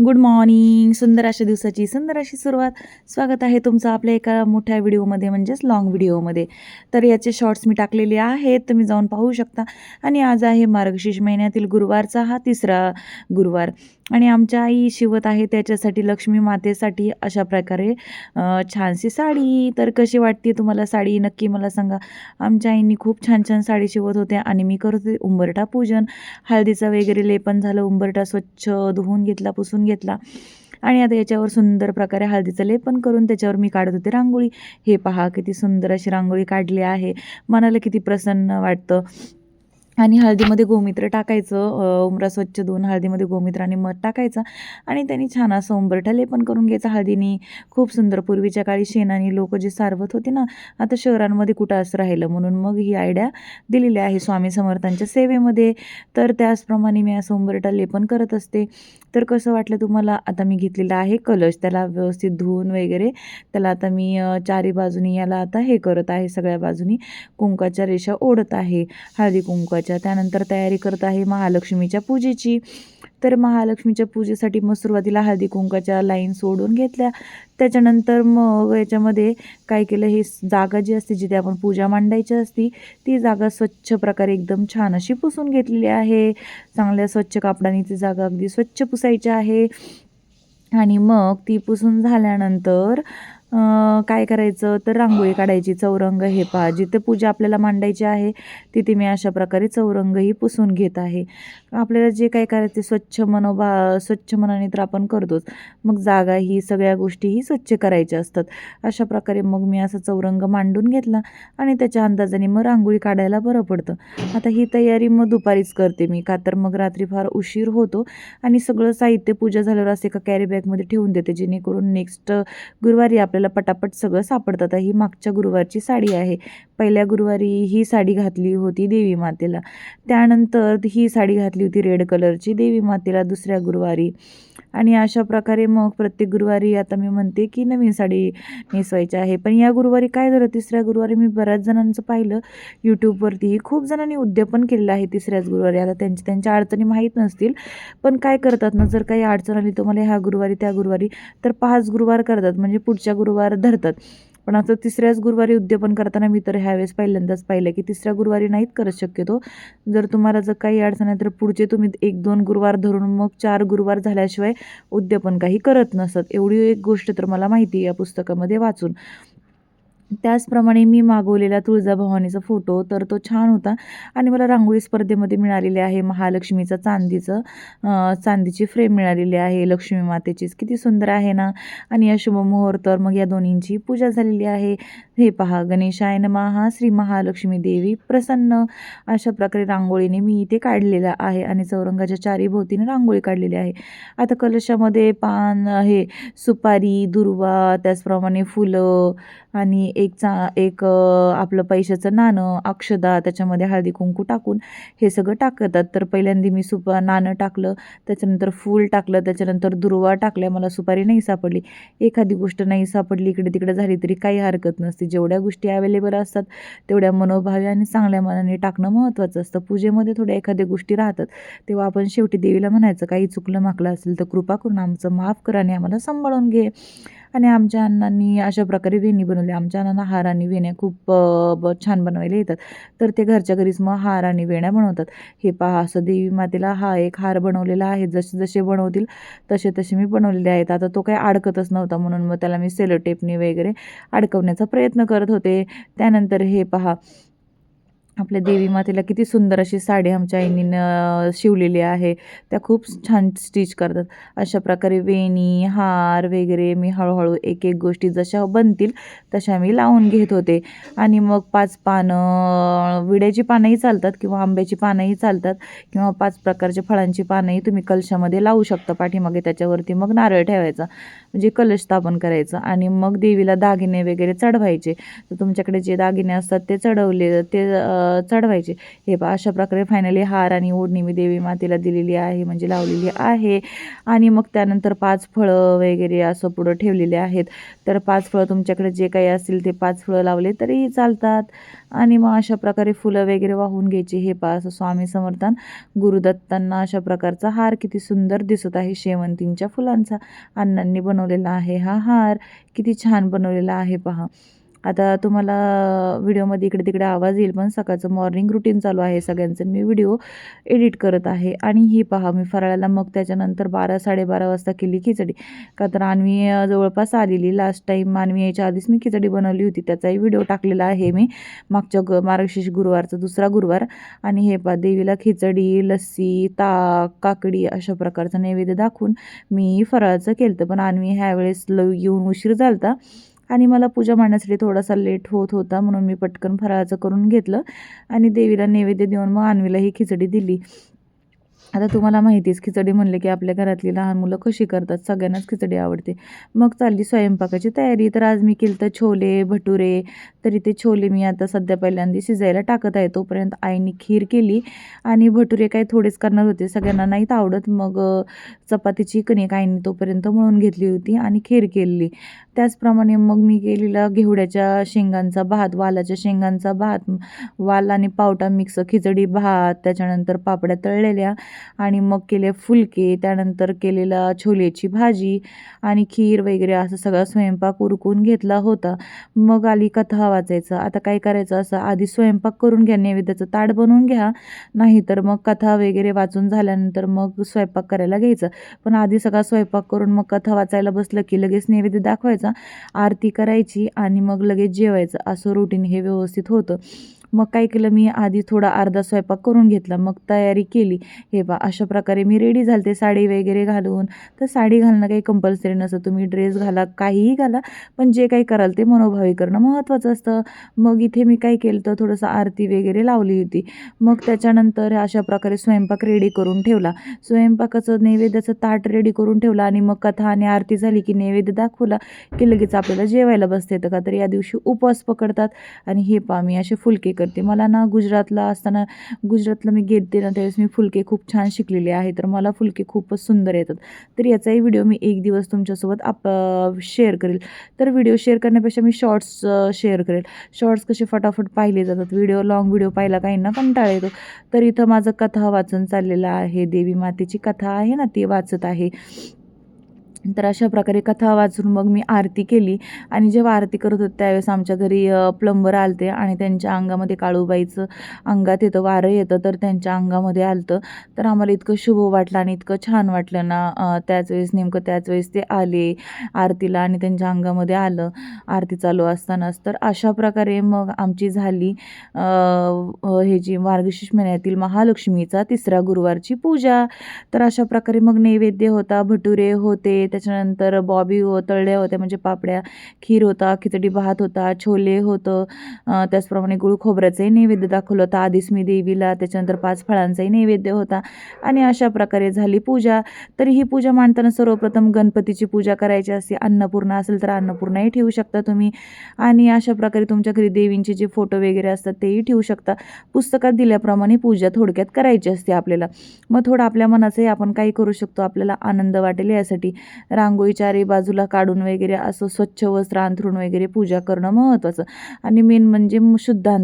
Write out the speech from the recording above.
Good morning सुंदर अशा दिवसाची सुंदर अशी सुरुवात. स्वागत आहे तुमचं आपल्या एका मोठ्या व्हिडिओमध्ये म्हणजेच लॉंग व्हिडिओमध्ये. तर याचे शॉर्ट्स मी टाकलेले आहेत तुम्ही जाऊन पाहू शकता. आणि आज आहे मार्गशीर्ष महिन्यातील गुरुवारचा हा तिसरा गुरुवार. आणि आमच्या आई शिवत आहे त्याच्यासाठी लक्ष्मी मातेसाठी अशा प्रकारे छानशी साडी. तर कशी वाटते तुम्हाला साडी? नक्की मला सांगा. आमच्या आईनी खूप छान छान साडी शिवत होत्या आणि मी करत होते उंबरठा पूजन. हळदीचं वगैरे लेपन झालं उंबरठा स्वच्छ धुवून घेतला पुसून घेतला. आणि आता याच्यावर सुंदर प्रकारे हळदीचं लेपन करून त्याच्यावर मी काढत होते रांगोळी. हे पहा किती सुंदर अशी रांगोळी काढली आहे. मनाला किती प्रसन्न वाटतं. आणि हळदीमध्ये गोमित्र टाकायचं. उमरा स्वच्छ धुवून हळदीमध्ये गोमित्र आणि मध टाकायचं आणि त्यांनी छान असं उंबरठा लेपन करून घ्यायचं हळदीने. खूप सुंदर. पूर्वीच्या काळी शेणाने लोक जे सारवत होते ना आता शहरांमध्ये कुठं असं राहिलं म्हणून मग ही आयडिया दिलेली आहे स्वामी समर्थांच्या सेवेमध्ये. तर त्याचप्रमाणे मी असं उंबरठा लेपन करत असते. तर कसं वाटलं तुम्हाला? आता मी घेतलेला आहे कलश. त्याला व्यवस्थित धुवून वगैरे. त्याला आता मी चारी बाजूनी याला आता हे करत आहे. सगळ्या बाजूनी कुंकाच्या रेषा ओढत आहे. हळदी देवाच्या. त्यानंतर तयारी करत आहे महालक्ष्मीच्या पूजेची. तर महालक्ष्मीच्या पूजेसाठी मग सुरुवातीला हळदी कुंकाच्या लाईन सोडून घेतल्या. त्याच्यानंतर मग याच्यामध्ये काय केलं हे जागा जी असते जिथे आपण पूजा मांडायची असती ती जागा स्वच्छ प्रकारे एकदम छान अशी पुसून घेतलेली आहे. चांगल्या स्वच्छ कापडाने ती जागा अगदी स्वच्छ पुसायची आहे. आणि मग ती पुसून झाल्यानंतर काय करायचं? तर रांगोळी काढायची चौरंग हे पहा. जिथे पूजा आपल्याला मांडायची आहे तिथे मी अशा प्रकारे चौरंगही पुसून घेत आहे. आपल्याला जे काय करायचं स्वच्छ मनोभा स्वच्छ मनाने तर आपण करतोच. मग जागा ही सगळ्या गोष्टीही स्वच्छ करायच्या असतात. अशा प्रकारे मग मी असा चौरंग मांडून घेतला आणि त्याच्या अंदाजाने मग रांगोळी काढायला बरं पडतं. आता ही तयारी मग दुपारीच करते मी का तर मग रात्री फार उशीर होतो आणि सगळं साहित्य पूजा झाल्यावर असे एका कॅरी बॅगमध्ये ठेवून देते जेणेकरून नेक्स्ट गुरुवारी आपल्याला पटापट सगळं सापडतं. आता ही मागच्या गुरुवारची साडी आहे. पहिल्या गुरुवारी ही साडी घातली होती देवी मातेला. त्यानंतर ही साडी घातली होती रेड कलरची देवी मातेला दुसऱ्या गुरुवारी. आणि अशा प्रकारे मग प्रत्येक गुरुवारी आता मी म्हणते की नवीन साडी नेसवायची आहे. पण या गुरुवारी काय झालं? तिसऱ्या गुरुवारी मी बऱ्याच जणांचं पाहिलं. यूट्यूबवरतीही खूप जणांनी उद्यापन केलेलं आहे तिसऱ्याच गुरुवारी. आता त्यांची त्यांच्या अडचणी माहीत नसतील. पण काय करतात ना जर काही अडचण आली तुम्हाला ह्या गुरुवारी त्या गुरुवारी तर पाच गुरुवार करतात. म्हणजे पुढच्या गुरुवार धरतात. पण आता तिसऱ्याच गुरुवारी उद्यापन करताना मी तर ह्यावेळेस पहिल्यांदाच पाहिलं की तिसऱ्या गुरुवारी नाहीत करत शक्यतो. जर तुम्हाला जर काही अडचण आहे तर पुढचे तुम्ही एक दोन गुरुवार धरून मग चार गुरुवार झाल्याशिवाय उद्यापन काही करत नसत. एवढी एक गोष्ट तर मला माहिती आहे या पुस्तकामध्ये वाचून. त्याचप्रमाणे मी मागवलेला तुळजाभवानीचा फोटो तर तो छान होता. आणि मला रांगोळी स्पर्धेमध्ये मिळालेले आहे महालक्ष्मीचा चांदीचं चांदीची फ्रेम मिळालेली आहे लक्ष्मी मातेचीच. किती सुंदर आहे ना? आणि या शुभ मुहूर्तावर मग या दोन्हींची पूजा झालेली आहे. हे पहा गणेशाय महा श्री महालक्ष्मी देवी प्रसन्न. अशा प्रकारे रांगोळीने मी इथे काढलेला आहे आणि चौरंगाच्या चारी भोवतीने रांगोळी काढलेली आहे. आता कलशामध्ये पान हे सुपारी दुर्वा त्याचप्रमाणे फुलं आणि एक चा एक आपलं पैशाचं नाणं अक्षदा त्याच्यामध्ये हळदी कुंकू टाकून हे सगळं टाकतात. तर पहिल्यांदा मी सुपा नाणं टाकलं त्याच्यानंतर फूल टाकलं त्याच्यानंतर दुर्वा टाकल्या मला सुपारी नाही सापडली. एखादी गोष्ट नाही सापडली इकडे तिकडे झाली तरी काही हरकत नसते. जेवढ्या गोष्टी अवेलेबल असतात तेवढ्या मनोभावी आणि चांगल्या मनाने टाकणं महत्त्वाचं असतं. पूजेमध्ये थोड्या एखाद्या गोष्टी राहतात तेव्हा आपण शेवटी देवीला म्हणायचं काही चुकलं माकलं असेल तर कृपा करून आमचं माफ करा आणि आम्हाला सांभाळून घे. आणि आमच्या अण्णांनी अशा प्रकारे वेणी बनवली आमच्या अण्णांना हार आणि वेण्या खूप छान बनवायला येतात. तर ते घरच्या घरीच मग हार आणि वेण्या बनवतात. हे पहा असं देवी मातेला हा एक हार बनवलेला आहे. जसे जसे बनवतील तसे तसे मी बनवलेले आहेत. आता तो काही अडकतच नव्हता म्हणून मग त्याला मी सेलोटेपने वगैरे अडकवण्याचा प्रयत्न करत होते. त्यानंतर हे पहा आपल्या देवी मातेला किती सुंदर अशी साडी आमच्या आईनी न- शिवलेली आहे. त्या खूप छान स्टिच करतात. अशा प्रकारे वेणी हार वगैरे मी हळूहळू एक एक गोष्टी जशा बनतील तशा मी लावून घेत होते. आणि मग पाच पानं विड्याची पानंही चालतात किंवा आंब्याची पानंही चालतात किंवा पाच प्रकारच्या फळांची पानंही तुम्ही कलशामध्ये लावू शकता. पाठीमागे त्याच्यावरती मग नारळ ठेवायचा. म्हणजे कलश स्थापन करायचं आणि मग देवीला दागिने वगैरे चढवायचे. तर तुमच्याकडे जे दागिने असतात ते चढवले ते चढवायचे. हे पहा अशा प्रकारे फायनली हार आणि ओढणी मी देवी मातेला दिलेली आहे म्हणजे लावलेली आहे. आणि मग त्यानंतर पाच फळं वगैरे असं पुढं ठेवलेले आहेत. तर पाच फळं तुमच्याकडे जे काही असतील ते पाच फळं लावले तरीही चालतात. आणि मग अशा प्रकारे फुलं वगैरे वाहून घ्यायची. हे पहा असं स्वामी समर्थान गुरुदत्तांना अशा प्रकारचा हार किती सुंदर दिसत आहे शेवंतींच्या फुलांचा. अण्णांनी बनवलेला आहे हा हार किती छान बनवलेला आहे पहा. आता तुम्हाला व्हिडिओमध्ये इकडे तिकडे आवाज येईल पण सकाळचं मॉर्निंग रुटीन चालू आहे सगळ्यांचं. मी व्हिडिओ एडिट करत आहे आणि ही पहा मी फराळाला मग त्याच्यानंतर बारा साडेबारा वाजता केली खिचडी. का तर अन्वी जवळपास आलेली. लास्ट टाईम मानवी यायच्या आधीच मी खिचडी बनवली होती. त्याचाही व्हिडिओ टाकलेला आहे मी. मागच्या ग मार्गशीर्ष गुरुवारचा दुसरा गुरुवार. आणि हे पहा देवीला खिचडी लस्सी ताक काकडी अशा प्रकारचं नैवेद्य दाखवून मी फराळाचं केलं होतं पण आणवी ह्यावेळेस लव येऊन उशीर झाला आणि मला पूजा मांडण्यासाठी थोडासा लेट होत होता म्हणून मी पटकन फराळाचं करून घेतलं आणि देवीला नैवेद्य देऊन मग अन्वीला ही खिचडी दिली. आता तुम्हाला माहितीच खिचडी म्हणले की आपल्या घरातली लहान मुलं कशी करतात सगळ्यांनाच खिचडी आवडते. मग चालली स्वयंपाकाची तयारी तर आज मी केलं तर छोले भटुरे तरी ते छोले मी आता सध्या पहिल्यांदा शिजायला टाकत आहे तोपर्यंत आईने खीर केली आणि भटुरे काय थोडेच करणार होते सगळ्यांना नाहीत आवडत मग चपातीची कणिक आईने तोपर्यंत मळून घेतली होती आणि खीर केली. त्याचप्रमाणे मग मी केलेला घेवड्याच्या शेंगांचा भात वालाच्या शेंगांचा भात वाल आणि पावटा मिक्स खिचडी भात त्याच्यानंतर पापड्या तळलेल्या आणि मग केले फुलके त्यानंतर केलेला छोलेची भाजी आणि खीर वगैरे असं सगळा स्वयंपाक उरकून घेतला होता. मग आली कथा वाचायचं. आता काय करायचं? असं आधी स्वयंपाक करून घ्या नैवेद्याचं ताट बनवून घ्या. नाहीतर मग कथा वगैरे वाचून झाल्यानंतर मग स्वयंपाक करायला घ्यायचं. पण आधी सगळा स्वयंपाक करून मग कथा वाचायला बसलं की लगेच नैवेद्य दाखवायचं. आरती करायची आणि मग लगेच जेवायचं. असं रुटीन हे व्यवस्थित होतं. मग काय केलं? मी आधी थोडा अर्धा स्वयंपाक करून घेतला. मग तयारी केली. हे बा अशा प्रकारे मी रेडी झालते. साडी वगैरे घालून. तर साडी घालणं काही कंपल्सरी नसतं. तुम्ही ड्रेस घाला काहीही घाला. पण जे काही कराल ते मनोभावी करणं महत्त्वाचं असतं. मग इथे मी काय केलं तर थोडंसं आरती वगैरे लावली होती. मग त्याच्यानंतर अशा प्रकारे स्वयंपाक रेडी करून ठेवला. स्वयंपाकाचं नैवेद्याचं ताट रेडी करून ठेवला आणि मग कथा आणि आरती झाली की नैवेद्य दाखवला की लगेच आपल्याला जेवायला बसता येतं. का तर या दिवशी उपवास पकडतात. आणि हे पा मी असे फुलके करते. मला ना गुजरातला असताना गुजरातला मी गेलते ना त्यावेळेस मी फुलके खूप छान शिकलेले आहे तर मला फुलके खूपच सुंदर येतात. तर याचाही व्हिडिओ मी एक दिवस तुमच्यासोबत आप शेअर करेल. तर व्हिडिओ शेअर करण्यापेक्षा मी शॉर्ट्स शेअर करेल. शॉर्ट्स कसे फटाफट पाहिले जातात. व्हिडिओ लॉंग व्हिडिओ पाहिला काहींना कंटाळा येतो. तर इथं माझं कथा वाचन चाललेलं आहे. देवी मातेची कथा आहे ना ती वाचत आहे. तर अशा प्रकारे कथा वाचून मग मी आरती केली. आणि जेव्हा आरती करत होते त्यावेळेस आमच्या घरी प्लंबर आलते आणि त्यांच्या अंगामध्ये काळूबाईचं अंगात येतं वारं येतं तर त्यांच्या अंगामध्ये आलतं. तर आम्हाला इतकं शुभ वाटलं आणि इतकं छान वाटलं ना त्याच वेळेस नेमकं त्याच वेळेस ते आले आरतीला आणि त्यांच्या अंगामध्ये आलं आरती चालू असतानाच. तर अशा प्रकारे मग आमची झाली हे जी मार्गशीर्ष महिन्यातील महालक्ष्मीचा तिसऱ्या गुरुवारची पूजा. तर अशा प्रकारे मग नैवेद्य होता भटुरे होते त्याच्यानंतर बॉबी हो तळल्या होत्या म्हणजे पापड्या खीर होता खिचडी भात होता छोले होतं. त्याचप्रमाणे गुळ खोबऱ्याचंही नैवेद्य दाखवलं होतं. आधीच मी देवीला त्याच्यानंतर पाच फळांचाही नैवेद्य होता. आणि अशा प्रकारे झाली पूजा. तर ही पूजा मांडताना सर्वप्रथम गणपतीची पूजा करायची असते. अन्नपूर्णा असेल तर अन्नपूर्णाही ठेवू शकता तुम्ही. आणि अशा प्रकारे तुमच्या घरी देवींचे जे फोटो वगैरे असतात तेही ठेवू शकता. पुस्तकात दिल्याप्रमाणे पूजा थोडक्यात करायची असते आपल्याला. मग थोडं आपल्या मनाचंही आपण काही करू शकतो. आपल्याला आनंद वाटेल यासाठी. रांगोळी चारी बाजूला काढून वगैरे असं स्वच्छ वस्त्र अंथरून वगैरे पूजा करणं महत्त्वाचं. आणि मेन म्हणजे शुद्धांत.